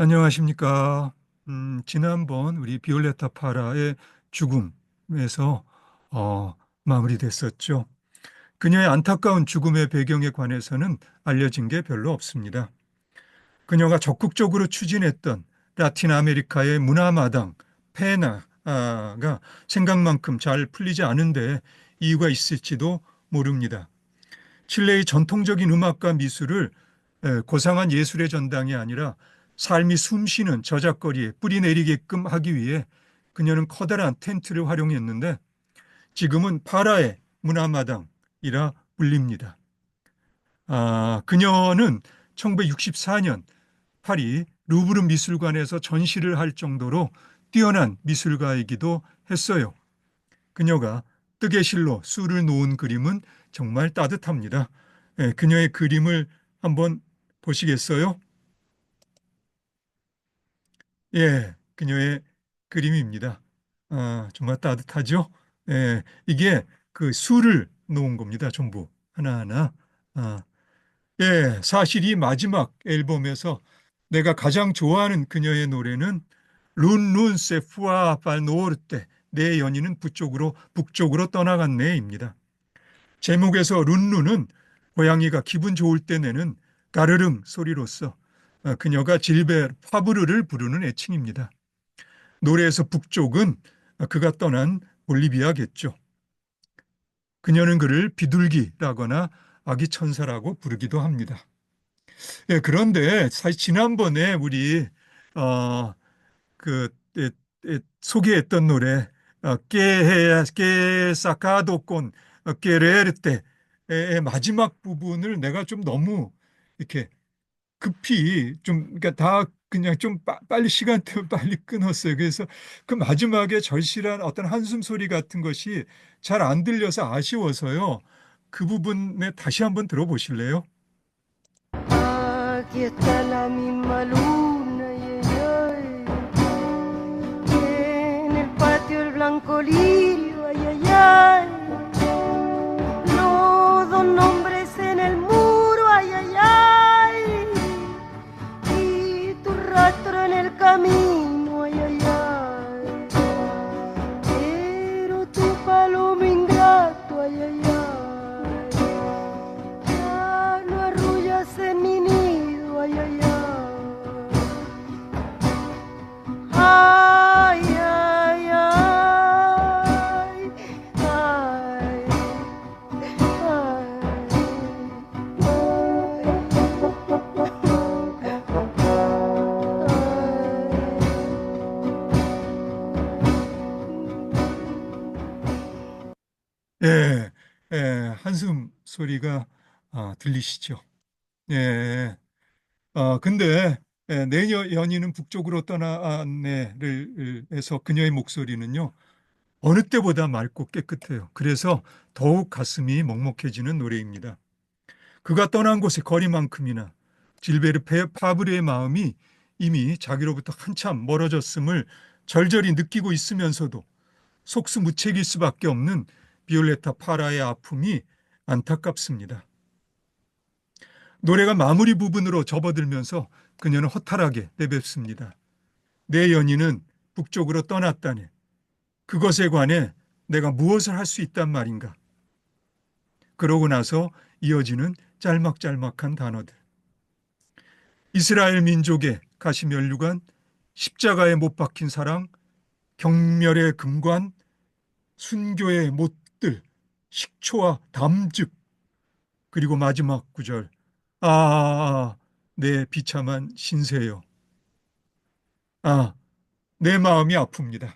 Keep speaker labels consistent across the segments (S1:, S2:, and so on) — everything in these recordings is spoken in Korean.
S1: 안녕하십니까. 음, 지난번 우리 비올레타 파라의 죽음에서 어, 마무리됐었죠. 그녀의 안타까운 죽음의 배경에 관해서는 알려진 게 별로 없습니다. 그녀가 적극적으로 추진했던 라틴 아메리카의 문화마당 페나가 생각만큼 잘 풀리지 않은데 이유가 있을지도 모릅니다. 칠레의 전통적인 음악과 미술을 에, 고상한 예술의 전당이 아니라 삶이 숨쉬는 저작거리에 뿌리 내리게끔 하기 위해 그녀는 커다란 텐트를 활용했는데 지금은 파라의 문화마당이라 불립니다. 아, 그녀는 1964년 파리 루브르 미술관에서 전시를 할 정도로 뛰어난 미술가이기도 했어요. 그녀가 뜨개실로 술을 놓은 그림은 정말 따뜻합니다. 예, 그녀의 그림을 한번 보시겠어요? 예, 그녀의 그림입니다. 아, 정말 따뜻하죠? 예, 이게 그 술을 놓은 겁니다. 전부 하나하나. 아, 예, 사실 이 마지막 앨범에서 내가 가장 좋아하는 그녀의 노래는 룬룬 세푸아 발노르테 내 연인은 북쪽으로 북쪽으로 떠나갔네입니다. 제목에서 룬룬은 고양이가 기분 좋을 때 내는 가르릉 소리로서 어, 그녀가 질베 파브르를 부르는 애칭입니다. 노래에서 북쪽은 그가 떠난 볼리비아겠죠. 그녀는 그를 비둘기라거나 아기 천사라고 부르기도 합니다. 예, 그런데 사실 지난번에 우리 어, 그 에, 에, 소개했던 노래 깨사카도콘 깨레르테의 마지막 부분을 내가 좀 너무 이렇게 급히 좀 그러니까 다 그냥 좀 빠, 빨리 시간 때문에 빨리 끊었어요. 그래서 그 마지막에 절실한 어떤 한숨 소리 같은 것이 잘 안 들려서 아쉬워서요. 그 부분에 다시 한번 들어보실래요? 예, 예, 한숨 소리가 아, 들리시죠? 예, 어, 근데 예, 내 여- 연인은 북쪽으로 떠나네를 해서 그녀의 목소리는요 어느 때보다 맑고 깨끗해요. 그래서 더욱 가슴이 먹먹해지는 노래입니다. 그가 떠난 곳의 거리만큼이나 질베르 페 파브르의 마음이 이미 자기로부터 한참 멀어졌음을 절절히 느끼고 있으면서도 속수무책일 수밖에 없는 비올레타 파라의 아픔이 안타깝습니다. 노래가 마무리 부분으로 접어들면서 그녀는 허탈하게 내뱉습니다. 내 연인은 북쪽으로 떠났다네. 그것에 관해 내가 무엇을 할 수 있단 말인가? 그러고 나서 이어지는 짤막짤막한 단어들. 이스라엘 민족의 가시면류관, 십자가에 못 박힌 사랑, 경멸의 금관, 순교의 못들, 식초와 담즙, 그리고 마지막 구절. 아, 내 비참한 신세요. 아, 내 마음이 아픕니다.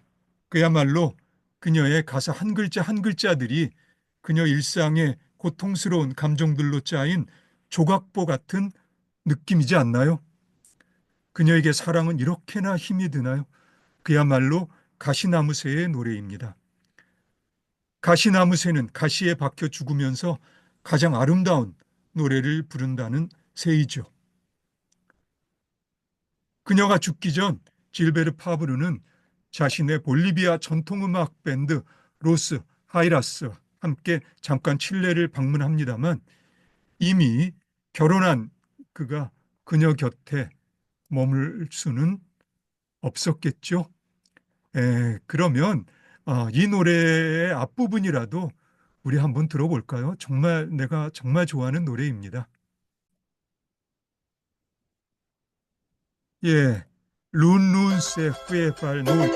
S1: 그야말로 그녀의 가사 한 글자 한 글자들이 그녀 일상의 고통스러운 감정들로 짜인 조각보 같은 느낌이지 않나요? 그녀에게 사랑은 이렇게나 힘이 드나요? 그야말로 가시나무새의 노래입니다. 가시나무새는 가시에 박혀 죽으면서 가장 아름다운 노래를 부른다는 새이죠. 그녀가 죽기 전 질베르 파브르는 자신의 볼리비아 전통음악 밴드 로스 하이라스와 함께 잠깐 칠레를 방문합니다만 이미 결혼한 그가 그녀 곁에 머물 수는 없었겠죠. 에, 그러면 아, 이 노래의 앞부분이라도 우리 한번 들어볼까요? 정말 내가 정말 좋아하는 노래입니다. 예, 룬룬세 후에팔 노입니다.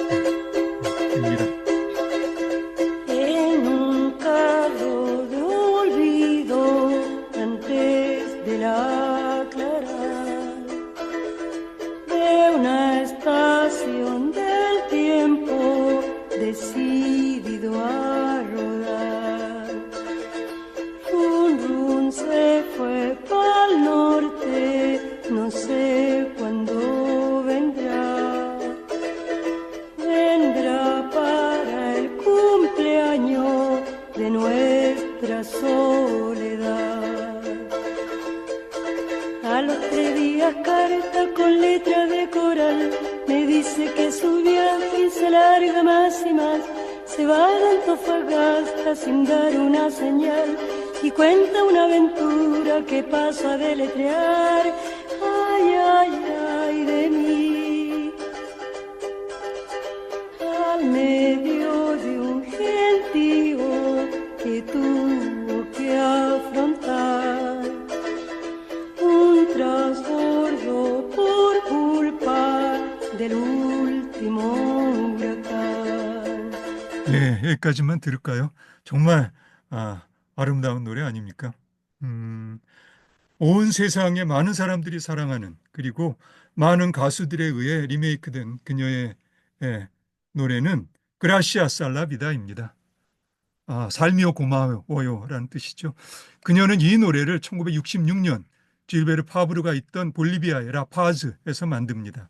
S2: Va de Antofagasta sin dar una señal y cuenta una aventura que paso a deletrear.
S1: 여기까지만 들을까요? 정말 아, 아름다운 노래 아닙니까? 음, 온 세상에 많은 사람들이 사랑하는 그리고 많은 가수들에 의해 리메이크된 그녀의 예, 노래는 그라시아 살라비다입니다. 아, 삶이요 고마워요라는 뜻이죠. 그녀는 이 노래를 1966년 질베르 파브르가 있던 볼리비아의 라파즈에서 만듭니다.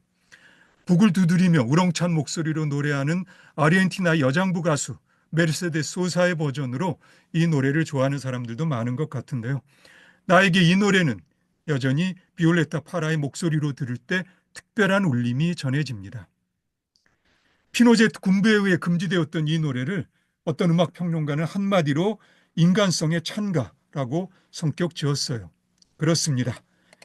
S1: 북을 두드리며 우렁찬 목소리로 노래하는 아르헨티나 여장부 가수 메르세데스 소사의 버전으로 이 노래를 좋아하는 사람들도 많은 것 같은데요. 나에게 이 노래는 여전히 비올레타 파라의 목소리로 들을 때 특별한 울림이 전해집니다. 피노제트 군부에 의해 금지되었던 이 노래를 어떤 음악 평론가는 한마디로 인간성의 찬가라고 성격 지었어요. 그렇습니다.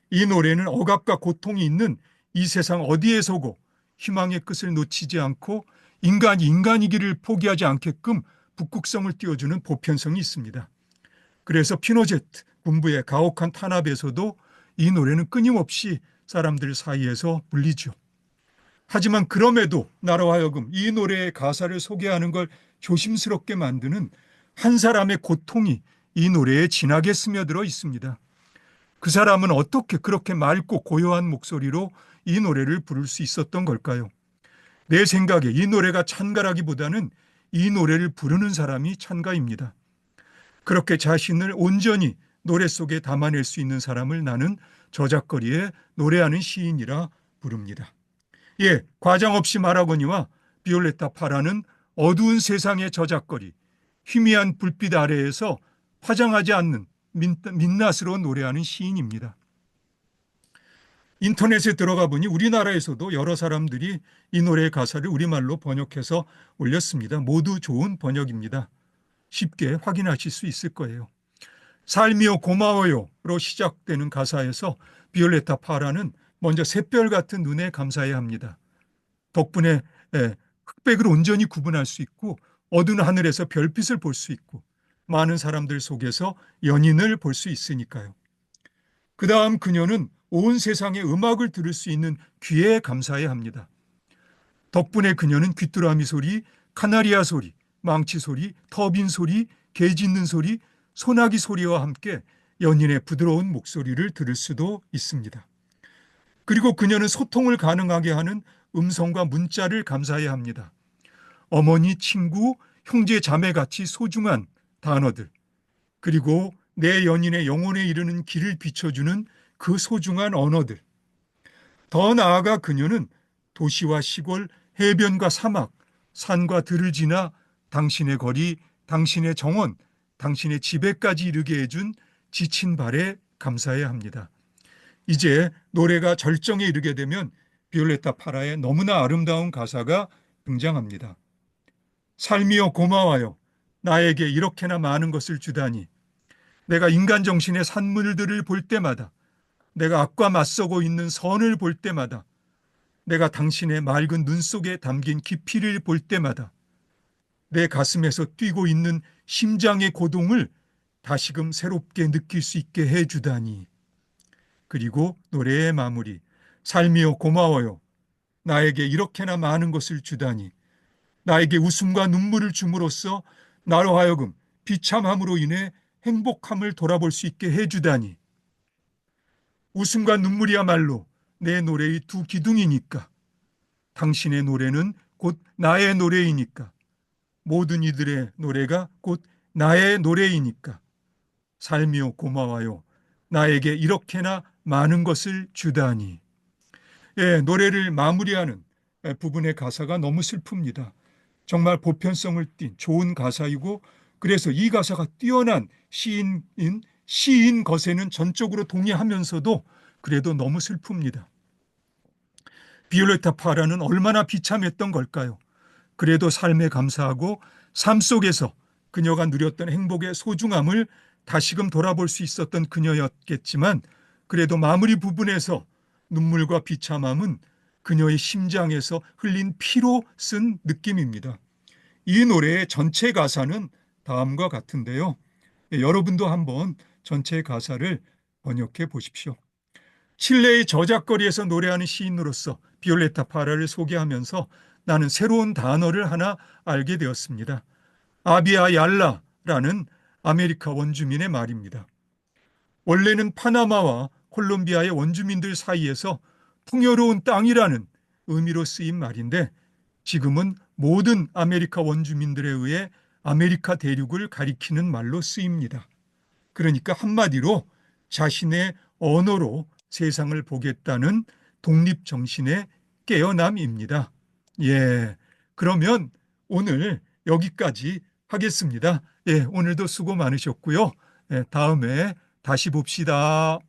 S1: 이 노래는 억압과 고통이 있는 이 세상 어디에서고 희망의 끝을 놓치지 않고 인간이 인간이기를 포기하지 않게끔 북극성을 띄워주는 보편성이 있습니다. 그래서 피노제트 군부의 가혹한 탄압에서도 이 노래는 끊임없이 사람들 사이에서 불리죠. 하지만 그럼에도 나로 하여금 이 노래의 가사를 소개하는 걸 조심스럽게 만드는 한 사람의 고통이 이 노래에 진하게 스며들어 있습니다. 그 사람은 어떻게 그렇게 맑고 고요한 목소리로 이 노래를 부를 수 있었던 걸까요? 내 생각에 이 노래가 찬가라기보다는 이 노래를 부르는 사람이 찬가입니다. 그렇게 자신을 온전히 노래 속에 담아낼 수 있는 사람을 나는 저작거리에 노래하는 시인이라 부릅니다. 예, 과장 없이 말하거니와 비올레타 파라는 어두운 세상의 저작거리, 희미한 불빛 아래에서 화장하지 않는 민낯으로 노래하는 시인입니다. 인터넷에 들어가 보니 우리나라에서도 여러 사람들이 이 노래의 가사를 우리말로 번역해서 올렸습니다. 모두 좋은 번역입니다. 쉽게 확인하실 수 있을 거예요. 삶이요 고마워요로 시작되는 가사에서 비올레타 파라는 먼저 샛별 같은 눈에 감사해야 합니다. 덕분에 예, 흑백을 온전히 구분할 수 있고 어두운 하늘에서 별빛을 볼 수 있고 많은 사람들 속에서 연인을 볼 수 있으니까요. 그 다음 그녀는 온 세상의 음악을 들을 수 있는 귀에 감사해야 합니다. 덕분에 그녀는 귀뚜라미 소리, 카나리아 소리, 망치 소리, 터빈 소리, 개 짖는 소리, 소나기 소리와 함께 연인의 부드러운 목소리를 들을 수도 있습니다. 그리고 그녀는 소통을 가능하게 하는 음성과 문자를 감사해야 합니다. 어머니, 친구, 형제, 자매 같이 소중한 단어들, 그리고 내 연인의 영혼에 이르는 길을 비춰주는 그 소중한 언어들. 더 나아가 그녀는 도시와 시골, 해변과 사막, 산과 들을 지나 당신의 거리, 당신의 정원, 당신의 집에까지 이르게 해준 지친 발에 감사해야 합니다. 이제 노래가 절정에 이르게 되면 비올레타 파라의 너무나 아름다운 가사가 등장합니다. 삶이여 고마워요. 나에게 이렇게나 많은 것을 주다니. 내가 인간 정신의 산물들을 볼 때마다 내가 악과 맞서고 있는 선을 볼 때마다 내가 당신의 맑은 눈 속에 담긴 깊이를 볼 때마다 내 가슴에서 뛰고 있는 심장의 고동을 다시금 새롭게 느낄 수 있게 해주다니. 그리고 노래의 마무리. 삶이여 고마워요. 나에게 이렇게나 많은 것을 주다니. 나에게 웃음과 눈물을 줌으로써 나로 하여금 비참함으로 인해 행복함을 돌아볼 수 있게 해주다니. 웃음과 눈물이야말로 내 노래의 두 기둥이니까. 당신의 노래는 곧 나의 노래이니까. 모든 이들의 노래가 곧 나의 노래이니까. 삶이요 고마워요. 나에게 이렇게나 많은 것을 주다니. 예, 노래를 마무리하는 부분의 가사가 너무 슬픕니다. 정말 보편성을 띤 좋은 가사이고 그래서 이 가사가 뛰어난 시인인 시인 것에는 전적으로 동의하면서도 그래도 너무 슬픕니다. 비올레타 파라는 얼마나 비참했던 걸까요? 그래도 삶에 감사하고 삶 속에서 그녀가 누렸던 행복의 소중함을 다시금 돌아볼 수 있었던 그녀였겠지만 그래도 마무리 부분에서 눈물과 비참함은 그녀의 심장에서 흘린 피로 쓴 느낌입니다. 이 노래의 전체 가사는 다음과 같은데요. 예, 여러분도 한번 전체 가사를 번역해 보십시오. 칠레의 저작거리에서 노래하는 시인으로서 비올레타 파라를 소개하면서 나는 새로운 단어를 하나 알게 되었습니다. 아비아 얄라라는 아메리카 원주민의 말입니다. 원래는 파나마와 콜롬비아의 원주민들 사이에서 풍요로운 땅이라는 의미로 쓰인 말인데 지금은 모든 아메리카 원주민들에 의해 아메리카 대륙을 가리키는 말로 쓰입니다. 그러니까 한마디로 자신의 언어로 세상을 보겠다는 독립 정신의 깨어남입니다. 예. 그러면 오늘 여기까지 하겠습니다. 예, 오늘도 수고 많으셨고요. 예, 다음에 다시 봅시다.